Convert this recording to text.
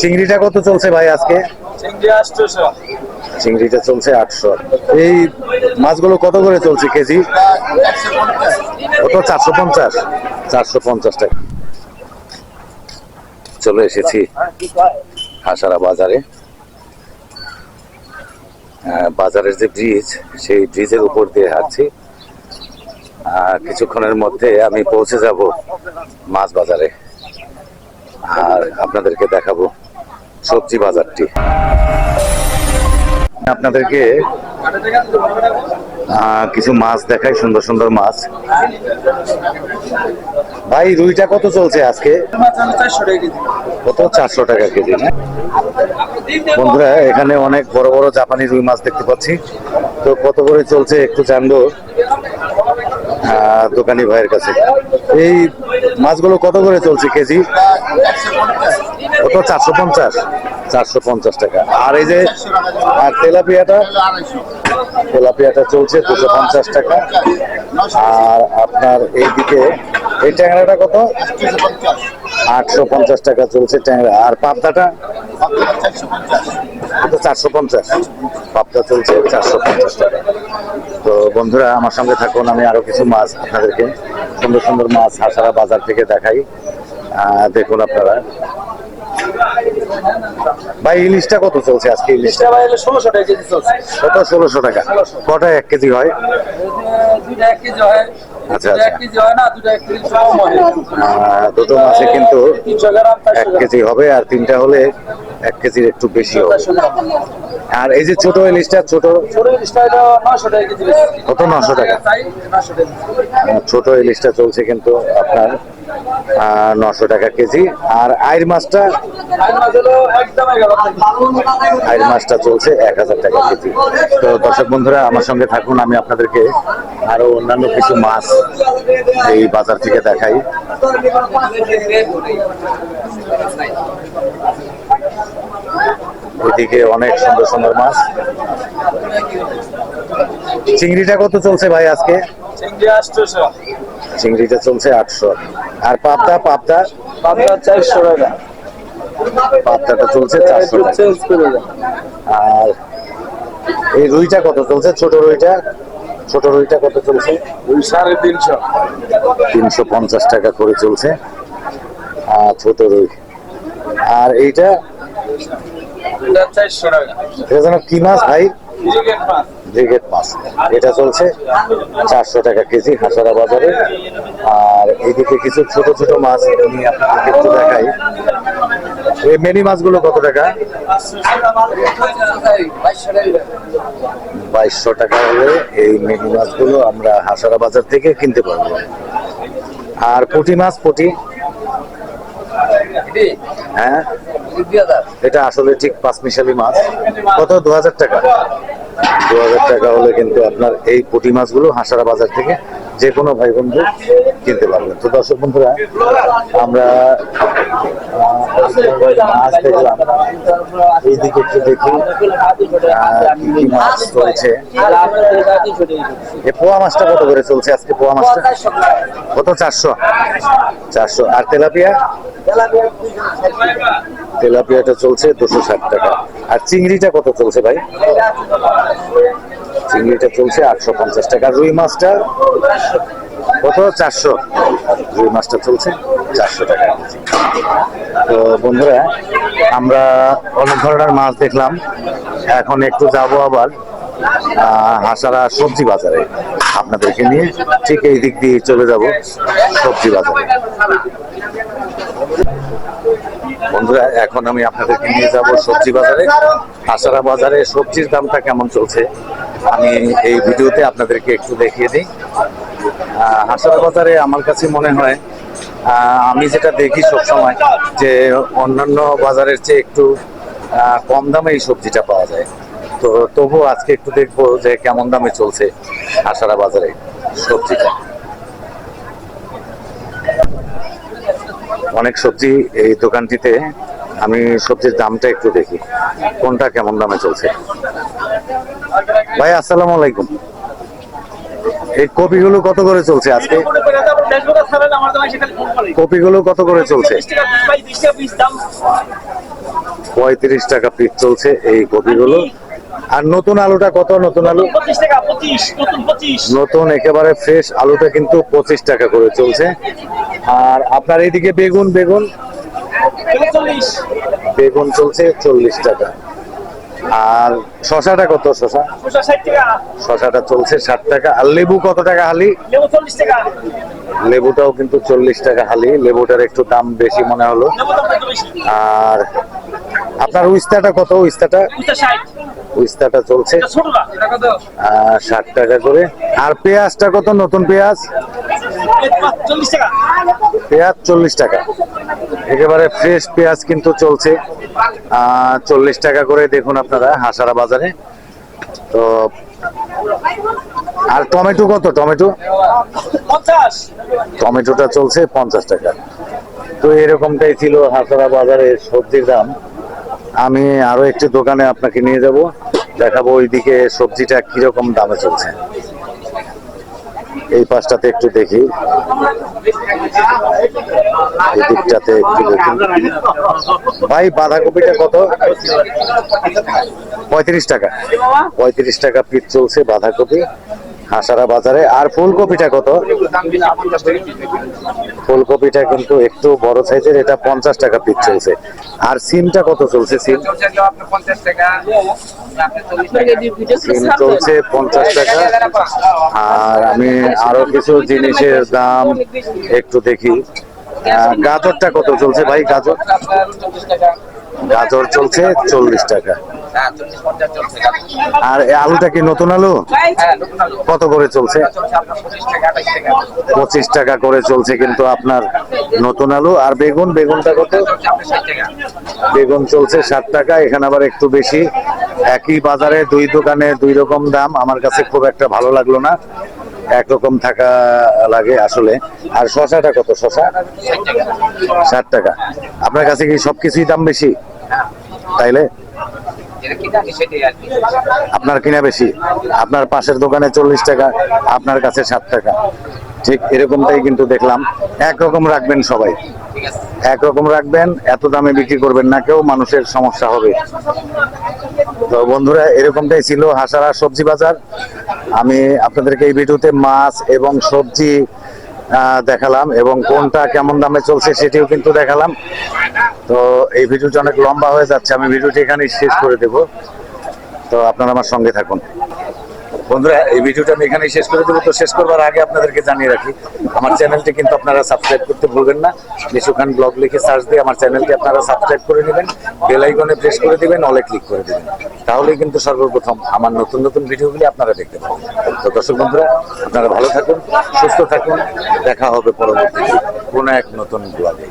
চিংড়িটা কত চলছে ভাই আজকে? চিংড়িটা চলছে আটশো। এই মাছগুলো কত করে চলছে কেজি? কত চারশো পঞ্চাশ। চারশো পঞ্চাশ টাকা। চলে এসেছি হাসারা বাজারে। বাজারের যে ব্রিজ সেই ব্রিজের উপর দিয়ে হাঁটছি। আর কিছুক্ষণের মধ্যে আমি পৌঁছে যাব মাছ বাজারে। আর আপনাদেরকে দেখাবো সবজি বাজারটি। আপনাদেরকে কিছু মাছ দেখাই, সুন্দর সুন্দর মাছ। ভাই, রুইটা কত চলছে আজকে? কত? চারশো টাকা কেজি। বন্ধুরা, এখানে অনেক বড় বড় জাপানি রুই মাছ দেখতে পাচ্ছি। তো কত করে চলছে একটু জানব দোকানি ভাইয়ের কাছে। এই মাছগুলো কত করে চলছে কেজি? কত চারশো পঞ্চাশ। চারশো পঞ্চাশ টাকা। আর এই যে, আর তেলাপিয়াটা? তেলাপিয়াটা চলছে দুশো পঞ্চাশ টাকা। আর আপনার এইদিকে, এই ট্যাংরাটা কত? আটশো পঞ্চাশ টাকা চলছে ট্যাংরা। আর পাবদাটা? চারশো পঞ্চাশ। পাবদা চলছে চারশো পঞ্চাশ টাকা। তো বন্ধুরা, আমার সঙ্গে থাকুন, আমি আরও কিছু মাছ আপনাদেরকে সুন্দর সুন্দর মাছ হাসারা বাজার থেকে দেখাই। দেখুন আপনারা। ভাই ইলিশটা কত চলছে আজকে ইলিশটা বাইরে ষোলোশো টাকা কেজি চলছে। কত ষোলোশো টাকা। কটা এক কেজি হয়? দুইটা এক কেজি হয়। আচ্ছা, আচ্ছা। দুটো মাছে কিন্তু এক কেজি হবে আর তিনটা হলে এক কেজির একটু বেশি হবে। আর এই যে ছোট ইলিশটা ছোট ছোট ইলিশটা নশো টাকা কেজি কত? নশো টাকা। ছোট ইলিশটা চলছে কিন্তু আপনার নশো টাকা কেজি। আর আইর মাছটা? আইর মাছটা চলছে এক হাজার টাকা কেজি। তো দর্শক বন্ধুরা আমার সঙ্গে থাকুন আমি আপনাদেরকে আরও অন্যান্য কিছু মাছ এই বাজার থেকে দেখাই। ওইদিকে অনেক সুন্দর সুন্দর মাছ। চিংড়িটা কত চলছে ভাই আজকে? চিংড়িটা চলছে আটশো। আর পাবদা পাবদা? পাবদা চারশো টাকা। পাবদাটা চলছে চারশো টাকা। আর এই রুইটা কত চলছে? ছোট রুইটা? ছোট রুইটা কত চলছে? ওই সাড়ে তিনশো। তিনশো পঞ্চাশ টাকা করে চলছে। আর ছোট রুই। আর এইটা? এটা যেন কি মাছ ভাই? ব্রিগেড মাছ। এটা চলছে চারশো টাকা কেজি হাসারা বাজারে। আর এইদিকে কিছু ছোট ছোট মাছ আমি আপনাদেরকে একটু দেখাই। এই মেনি মাছগুলো কত টাকা? বাইশশো টাকা হলে এই মেনি মাছগুলো আমরা হাসারা বাজার থেকে কিনতে পারব। আর পুঁটি মাছ পুঁটি। হ্যাঁ? এটা আসলে ঠিক পাঁচ মিশালি মাছ। কত? দু হাজার টাকা। দু হাজার টাকা হলে কিন্তু আপনার এই পুঁটি মাছগুলো হাসারা বাজার থেকে যে কোনো ভাই বন্ধু কিনতে পারবেন। তো দর্শক বন্ধুরা, আমরা মাছ দেখলাম, এইদিকে একটু দেখি কি কি মাছ চলছে। এ পোয়া মাছটা কত করে চলছে আজকে পোয়া মাছটা? কত? চারশো। চারশো। আর তেলাপিয়া? তেলাপিয়াটা চলছে দুশো ষাট টাকা। আর চিংড়িটা কত চলছে ভাই? চিংড়িটা চলছে আটশো পঞ্চাশ টাকা। রুই মাছটা কত? চারশো। রুই মাছটা চলছে চারশো টাকা। তো বন্ধুরা, আমরা অনেক ধরনের মাছ দেখলাম। এখন একটু যাব আবার হাসারা সবজি বাজারে। আপনাদেরকে নিয়ে ঠিক এই দিক দিয়ে চলে যাব সবজি বাজারে। বন্ধুরা, এখন আমি আপনাদেরকে নিয়ে যাব সবজি বাজারে। হাসারা বাজারে সবজির দামটা কেমন চলছে? আমি এই ভিডিওতে আপনাদেরকে একটু দেখিয়ে দিই। হাসারা বাজারে আমার কাছে মনে হয় আমি যেটা দেখি সবসময় যে অন্যান্য বাজারের চেয়ে একটু কম দামে এই সবজিটা পাওয়া যায়। তো তবু আজকে একটু দেখব যে কেমন দামে চলছে হাসারা বাজারে সবজিটা। অনেক সবজি এই দোকানটিতে আমি সবজির দামটা একটু দেখি। কোনটা কেমন দামে চলছে? ভাই আসসালামু আলাইকুম। এই কপিগুলো কত করে চলছে আজকে? কপিগুলো কত করে চলছে? পঁয়ত্রিশ টাকা পিস চলছে এই কপিগুলো। আর নতুন আলুটা কত? নতুন আলু? নতুন একেবারে ফ্রেশ আলুটা কিন্তু পঁচিশ টাকা করে চলছে। আর আপনার এইদিকে বেগুন বেগুন? বেগুন চলছে চল্লিশ টাকা। আর শশাটা কত শশা? শশাটা চলছে ষাট টাকা। আর লেবু কত টাকা হালি? লেবুটাও কিন্তু চল্লিশ টাকা হালি। লেবুটার একটু দাম বেশি মনে হলো। আর আপনার উইস্তাটা কত? উইস্তাটা উইস্তাটা চলছে ষাট টাকা করে। আর পেঁয়াজটা কত? নতুন পেঁয়াজ? পেঁয়াজ চল্লিশ টাকা। একেবারে ফ্রেশ পেঁয়াজ কিন্তু চলছে। চল্লিশ টাকা করে দেখুন আপনারা হাসারা বাজারে। তো আর টমেটো কত? টমেটো? টমেটোটা চলছে পঞ্চাশ টাকা। তো এরকমটাই ছিল হাসারা বাজারে সবজির দাম। আমি আরও একটি দোকানে আপনাকে নিয়ে যাব। দেখাবো ওইদিকে সবজিটা কীরকম দামে চলছে। এই পাশটাতে একটু দেখি। এই দিকটাতে একটু দেখি। ভাই, বাঁধাকপিটা কত? পঁয়ত্রিশ টাকা। পঁয়ত্রিশ টাকা পিস চলছে বাঁধাকপি। হাসারা বাজারে। আর ফুলকপিটা কত? ফুলকপিটা কিন্তু একটু বড় সাইজের, এটা পঞ্চাশ টাকা পিস চলছে। আর সিমটা কত চলছে সিম? সিম চলছে পঞ্চাশ টাকা। আর আমি আরও কিছু জিনিসের দাম একটু দেখি। গাজরটা কত চলছে ভাই? গাজর? গাজর চলছে চল্লিশ টাকা। আর আলুটা কি নতুন আলু? কত করে চলছে? পঁচিশ টাকা করে চলছে কিন্তু আপনার নতুন আলু। আর বেগুন বেগুনটা কত? বেগুন চলছে ষাট টাকা এখানে আবার একটু বেশি। একই বাজারে দুই দোকানে দুই রকম দাম। আমার কাছে খুব একটা ভালো লাগল না। একরকম থাকা লাগে আসলে। আর শশাটা কত? শশা ষাট টাকা। আপনার কাছে কি সবকিছুই দাম বেশি? তাইলে? আপনার কিনা বেশি। আপনার পাশের দোকানে চল্লিশ টাকা আপনার কাছে ষাট টাকা। ঠিক এরকমটাই কিন্তু দেখলাম। একরকম রাখবেন সবাই। একরকম রাখবেন এত দামে বিক্রি করবেন না কেউ মানুষের সমস্যা হবে। তো বন্ধুরা এরকমটাই ছিল হাসারা সবজি বাজার। আমি আপনাদেরকে এই ভিডিওতে মাছ এবং সবজি দেখালাম এবং কোনটা কেমন দামে চলছে সেটিও কিন্তু দেখালাম। তো এই ভিডিওটা অনেক লম্বা হয়ে যাচ্ছে, আমি ভিডিওটি এখানেই শেষ করে দেব। তো আপনারা আমার সঙ্গে থাকুন। বন্ধুরা, এই ভিডিওটা আমি এখানেই শেষ করে দেবো। তো শেষ করবার আগে আপনাদেরকে জানিয়ে রাখি, আমার চ্যানেলটি কিন্তু আপনারা সাবস্ক্রাইব করতে ভুলবেন না। নিশুখান ব্লগ লিখে সার্চ দিয়ে আমার চ্যানেলটি আপনারা সাবস্ক্রাইব করে নেবেন, বেল আইকনে প্রেস করে দিবেন, অলে ক্লিক করে দেবেন। তাহলেই কিন্তু সর্বপ্রথম আমার নতুন নতুন ভিডিওগুলি আপনারা দেখতে পাবেন। তো দর্শক বন্ধুরা, আপনারা ভালো থাকুন, সুস্থ থাকুন, দেখা হবে পরবর্তীতে কোনো এক নতুন ব্লগে